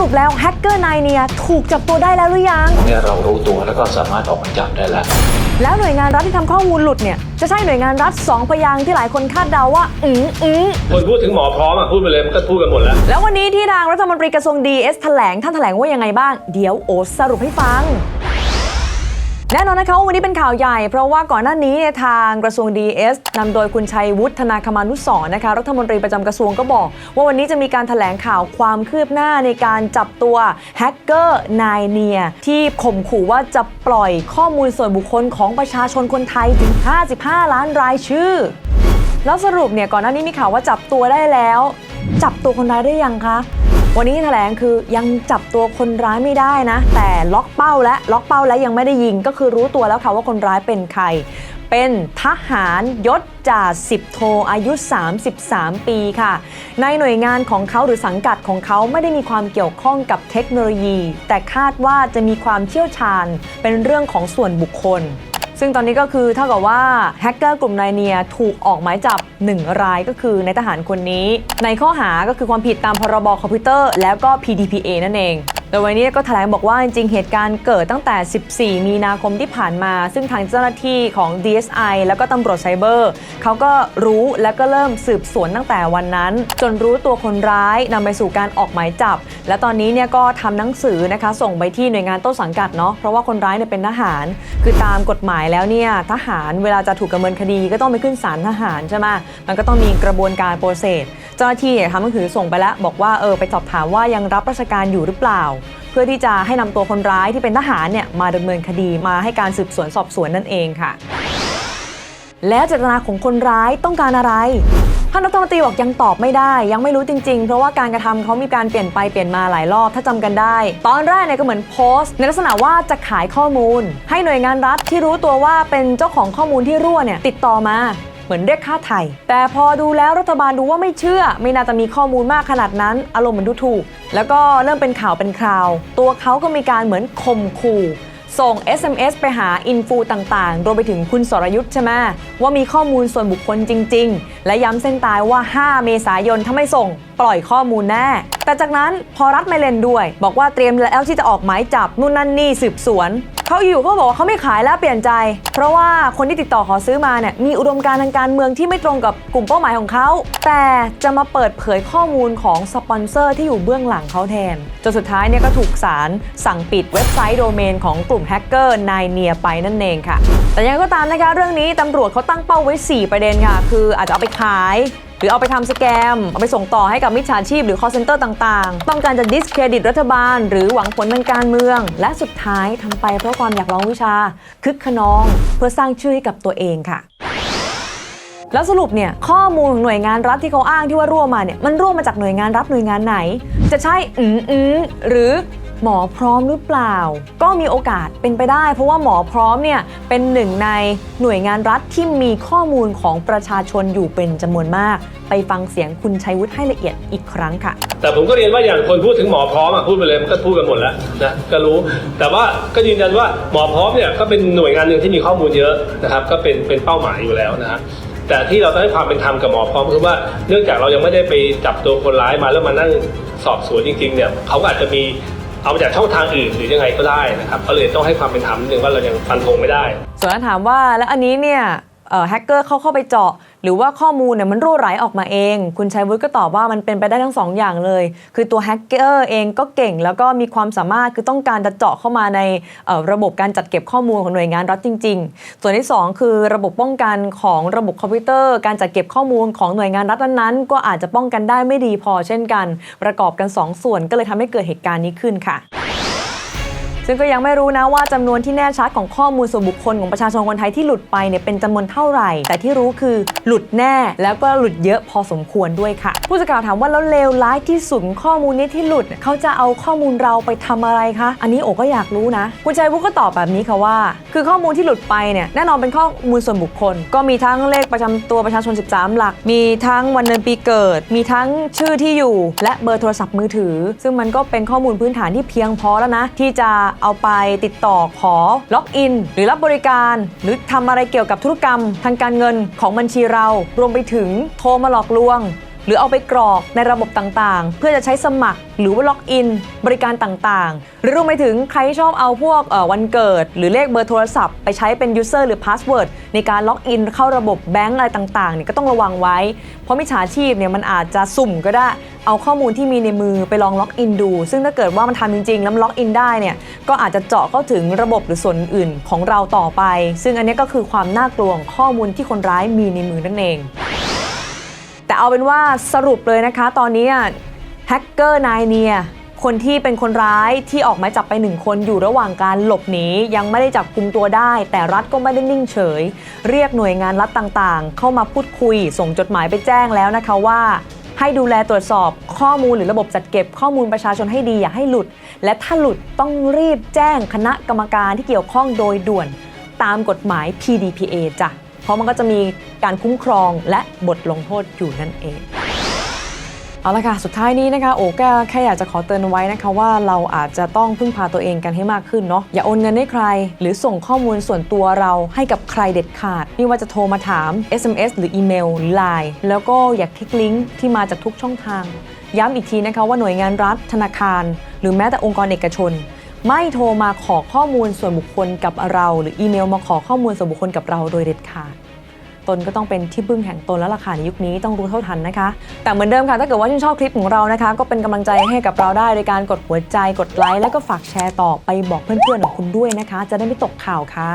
รุปแล้วแฮกเกอร์นายเนียถูกจับตัวได้แล้วหรือยัง เนี่ยเรารู้ตัวแล้วก็สามารถออกหมายจับได้แล้ว แล้วหน่วยงานรัฐที่ทำข้อมูลหลุดเนี่ยจะใช่หน่วยงานรัฐสองพยางค์ที่หลายคนคาดเดาว่าอืออือ คนพูดถึงหมอพร้อมอะพูดไปเลยมันก็พูดกันหมดแล้ว แล้ววันนี้ที่ทางรัฐมนตรีกระทรวงดีเอสแถลงท่านแถลงว่ายังไงบ้าง เดี๋ยวโอสรุปให้ฟัง แน่นอนนะคะวันนี้เป็นข่าวใหญ่ เพราะว่าก่อนหน้านี้เนี่ยทางกระทรวง DS นำโดยคุณชัยวุฒนาคมานุสรนะคะรัฐมนตรีประจำกระทรวงก็บอก ว่าวันนี้จะมีการถแถลงข่าวความคืบหน้าในการจับตัวแฮกเกอร์นายเนียที่ข่มขู่ว่าจะปล่อยข้อมูลส่วนบุคคลของประชาชนคนไทยถึง 55 ล้านรายชื่อ แล้วสรุปเนี่ยก่อนหน้านี้มีข่าวว่าจับตัวได้แล้ว จับตัวคนร้ายได้ยังคะ วันนี้แถลงคือยังจับตัวคนร้ายไม่ได้นะ แต่ล็อกเป้าและล็อกเป้าและยังไม่ได้ยิงก็คือรู้ตัวแล้วค่ะว่าคนร้ายเป็นใคร เป็นทหารยศจ่าสิบโทอายุ 33 ปีค่ะ ในหน่วยงานของเขาหรือสังกัดของเขาไม่ได้มีความเกี่ยวข้องกับเทคโนโลยี แต่คาดว่าจะมีความเชี่ยวชาญเป็นเรื่องของส่วนบุคคล ซึ่งตอนนี้ก็คือเท่ากับว่าแฮกเกอร์กลุ่มนายเนียถูกออกหมายจับ 1 รายก็คือในายทหารคนนี้ ในข้อหาก็คือความผิดตามพรบคอมพิวเตอร์ แล้วก็ PDPA นั่นเอง โดยวันนี้ก็แถลงบอกว่าจริงๆ เหตุการณ์เกิดตั้งแต่ 14 มีนาคมที่ผ่านมา ซึ่งทางเจ้าหน้าที่ของ DSI แล้วก็ตำรวจไซเบอร์เขาก็รู้แล้วก็เริ่มสืบสวนตั้งแต่วันนั้น จนรู้ตัวคนร้ายนำไปสู่การออกหมายจับ และตอนนี้เนี่ยก็ทำหนังสือนะคะส่งไปที่หน่วยงานต้นสังกัดเนาะเพราะว่าคนร้ายเนี่ยเป็นทหาร คือตามกฎหมายแล้วเนี่ยทหารเวลาจะถูกดำเนินคดีก็ต้องไปขึ้นศาลทหารใช่ไหมมันก็ต้องมีกระบวนการโปรเซส จ้าหน้าที่เนี่ยทำหนังสือส่งไปแล้ว บอกว่าเออไปสอบถามว่ายังรับราชการอยู่หรือเปล่า เพื่อที่จะให้นำตัวคนร้ายที่เป็นทหารเนี่ยมาดำเนินคดีมาให้การสืบสวนสอบสวนนั่นเองค่ะ แล้วเจตนาของคนร้ายต้องการอะไรท่านรัฐมนตรีบอกยังตอบไม่ได้ ยังไม่รู้จริงๆ เพราะว่าการกระทำเขามีการเปลี่ยนไปเปลี่ยนมาหลายรอบถ้าจำกันได้ ตอนแรกเนี่ยก็เหมือนโพสต์ ในลักษณะว่าจะขายข้อมูล ให้หน่วยงานรัฐที่รู้ตัวว่าเป็นเจ้าของข้อมูลที่รั่วเนี่ยติดต่อมา เหมือนเรียกค่าไถ่แต่พอดูแล้วรัฐบาลดูว่าไม่เชื่อ ไม่น่าจะมีข้อมูลมากขนาดนั้น อารมณ์เหมือนดูถูก แล้วก็เริ่มเป็นข่าวเป็นคราว ตัวเขาก็มีการเหมือนข่มขู่ส่ง SMS ไปหาอินฟูต่างๆ รวมไปถึงคุณสรยุทธ์ใช่ไหมว่ามีข้อมูลส่วนบุคคลจริง ๆ และย้ำเส้นตายว่า 5 เมษายนถ้าไม่ส่ง ปล่อยข้อมูลแน่ แต่จากนั้นพอรัฐไม่เล่นด้วย บอกว่าเตรียมแล้วที่จะออกหมายจับนู่นนั่นนี่สืบสวนเขาอยู่ก็บอกว่าเขาไม่ขายแล้วเปลี่ยนใจ เพราะว่าคนที่ติดต่อขอซื้อมาเนี่ยมีอุดมการณ์ทางการเมืองที่ไม่ตรงกับกลุ่มเป้าหมายของเขา แต่จะมาเปิดเผยข้อมูลของสปอนเซอร์ที่อยู่เบื้องหลังเขาแทน จนสุดท้ายเนี่ยก็ถูกศาลสั่งปิดเว็บไซต์โดเมนของกลุ่มแฮกเกอร์นายเนียไปนั่นเองค่ะ แต่ยังไงก็ตามนะคะเรื่องนี้ตำรวจเขาตั้งเป้าไว้ 4 ประเด็นค่ะ คืออาจจะเอาไปขาย หรือเอาไปทำสแกม เอาไปส่งต่อให้กับมิจฉาชีพหรือ call center ต่างๆ ต้องการจะ discredit รัฐบาล หรือหวังผลทางการเมือง และสุดท้ายทำไปเพราะความอยากลองวิชา คึกขนอง เพื่อสร้างชื่อให้กับตัวเองค่ะแล้วสรุปเนี่ยข้อมูลของหน่วยงานรัฐที่เขาอ้างที่ว่ารั่วมาเนี่ยมันรั่วมาจากหน่วยงานรัฐหน่วยงานไหน จะใช่อืมอืมหรือ หมอพร้อมหรือเปล่า ก็มีโอกาสเป็นไปได้ เพราะว่าหมอพร้อมเนี่ยเป็นหนึ่งในหน่วยงานรัฐที่มีข้อมูลของประชาชนอยู่เป็นจำนวนมาก ไปฟังเสียงคุณชัยวุฒิให้ละเอียดอีกครั้งค่ะ แต่ผมก็เรียนว่าอย่างคนพูดถึงหมอพร้อมอะพูดไปเลยมันก็พูดกันหมดแล้วนะก็รู้ แต่ว่าก็ยืนยันว่าหมอพร้อมเนี่ยก็เป็นหน่วยงานหนึ่งที่มีข้อมูลเยอะนะครับก็เป็นเป็นเป้าหมายอยู่แล้วนะฮะแต่ที่เราต้องให้ความเป็นธรรมกับหมอพร้อมคือว่าเนื่องจากเรายังไม่ได้ไปจับตัวคนร้ายมาแล้วมานั่งสอบสวนจริงๆเนี่ยเขาก็อาจจะมี เอามาจากช่องทางอื่นหรือยังไงก็ได้นะครับก็เลยต้องให้ความเป็นธรรมนิดนึงว่าเรายังฟันธงไม่ได้ ส่วนถ้าถามว่าแล้วอันนี้เนี่ย แฮกเกอร์เข้าเข้าไปเจาะ หรือว่าข้อมูลเนี่ยมันรั่วไหลออกมาเอง คุณชัยวุฒิก็ตอบว่ามันเป็นไปได้ทั้งสองอย่างเลย คือตัวแฮกเกอร์เองก็เก่ง แล้วก็มีความสามารถคือต้องการจะเจาะเข้ามาในระบบการจัดเก็บข้อมูลของหน่วยงานรัฐจริง ๆ ส่วนที่สองคือระบบป้องกันของระบบคอมพิวเตอร์ การจัดเก็บข้อมูลของหน่วยงานรัฐนั้นๆก็อาจจะป้องกันได้ไม่ดีพอเช่นกัน ประกอบกันสองส่วนก็เลยทำให้เกิดเหตุการณ์นี้ขึ้นค่ะ ซึ่งก็ยังไม่รู้นะว่าจำนวนที่แน่ชัดของข้อมูลส่วนบุคคลของประชาชนคนไทยที่หลุดไปเนี่ยเป็นจำนวนเท่าไหร่ แต่ที่รู้คือหลุดแน่แล้วก็หลุดเยอะพอสมควรด้วยค่ะ ผู้สื่อข่าวถามว่าแล้วเลวร้ายที่สุดข้อมูลนี้ที่หลุดเขาจะเอาข้อมูลเราไปทำอะไรคะ อันนี้โอก็อยากรู้นะ คุณชัยวุฒิก็ตอบแบบนี้ค่ะว่า คือข้อมูลที่หลุดไปเนี่ยแน่นอนเป็นข้อมูลส่วนบุคคล ก็มีทั้งเลขประจำตัวประชาชน 13 หลัก มีทั้งวันเดือนปีเกิด มีทั้งชื่อที่อยู่ และเบอร์โทรศัพท์มือถือ ซึ่งมันก็เป็นข้อมูลพื้นฐานที่เพียงพอแล้วนะที่จะเอาไปติดต่อขอล็อกอิน หรือรับบริการ หรือทำอะไรเกี่ยวกับธุรกรรม ทางการเงินของบัญชีเรา รวมไปถึงโทรมาหลอกลวง หรือเอาไปกรอกในระบบต่างๆ เพื่อจะใช้สมัครหรือว่าล็อกอิน บริการต่างๆ หรือรวมไปถึงใครชอบเอาพวกวันเกิด หรือเลขเบอร์โทรศัพท์ไปใช้เป็น user หรือ password ในการล็อกอินเข้าระบบแบงก์อะไรต่างๆเนี่ยก็ต้องระวังไว้ เพราะมิจฉาชีพเนี่ยมันอาจจะสุ่มก็ได้เอาข้อมูลที่มีในมือไปลองล็อกอินดู ซึ่งถ้าเกิดว่ามันทำจริงๆ แล้วมันล็อกอินได้เนี่ย ก็อาจจะเจาะเข้าถึงระบบหรือส่วนอื่นของเราต่อไป ซึ่งอันนี้ก็คือความน่ากลัวของข้อมูลที่คนร้ายมีในมือนั่นเอง แต่เอาเป็นว่าสรุปเลยนะคะ ตอนนี้แฮกเกอร์นายเนียคนที่เป็นคนร้ายที่ออกหมายจับไปหนึ่งคนอยู่ระหว่างการหลบหนียังไม่ได้จับกุมตัวได้ แต่รัฐก็ไม่ได้นิ่งเฉย เรียกหน่วยงานรัฐต่างๆ เข้ามาพูดคุย ส่งจดหมายไปแจ้งแล้วนะคะว่า ให้ดูแลตรวจสอบข้อมูลหรือระบบจัดเก็บข้อมูลประชาชนให้ดีอย่าให้หลุด และถ้าหลุดต้องรีบแจ้งคณะกรรมการที่เกี่ยวข้องโดยด่วน ตามกฎหมาย PDPA จ้ะ ราะมันก็จะมีการคุ้มครองและบทลงโทษอยู่นั่นเอง เอาละค่ะ สุดท้ายนี้นะคะ โอ้ก็แค่อยากจะขอเตือนไว้นะคะว่าเราอาจจะต้องพึ่งพาตัวเองกันให้มากขึ้นเนาะอย่าโอนเงินให้ใคร หรือส่งข้อมูลส่วนตัวเราให้กับใครเด็ดขาด ไม่ว่าจะโทรมาถาม SMS หรืออีเมลหรือ Line แล้วก็อย่าคลิกลิงก์ที่มาจากทุกช่องทาง ย้ำอีกทีนะคะว่าหน่วยงานรัฐธนาคาร หรือแม้แต่องค์กรเอกชน ไม่โทรมาขอข้อมูลส่วนบุคคลกับเรา หรืออีเมลมาขอข้อมูลส่วนบุคคลกับเราโดยเด็ดขาดตนก็ต้องเป็นที่พึ่งแห่งตนแล้วล่ะค่ะในยุคนี้ต้องรู้เท่าทันนะคะ แต่เหมือนเดิมค่ะ ถ้าเกิดว่าชื่นชอบคลิปของเรานะคะ ก็เป็นกำลังใจให้กับเราได้โดยการกดหัวใจกดไลค์แล้วก็ฝากแชร์ต่อไปบอกเพื่อนๆของคุณด้วยนะคะ จะได้ไม่ตกข่าวค่ะ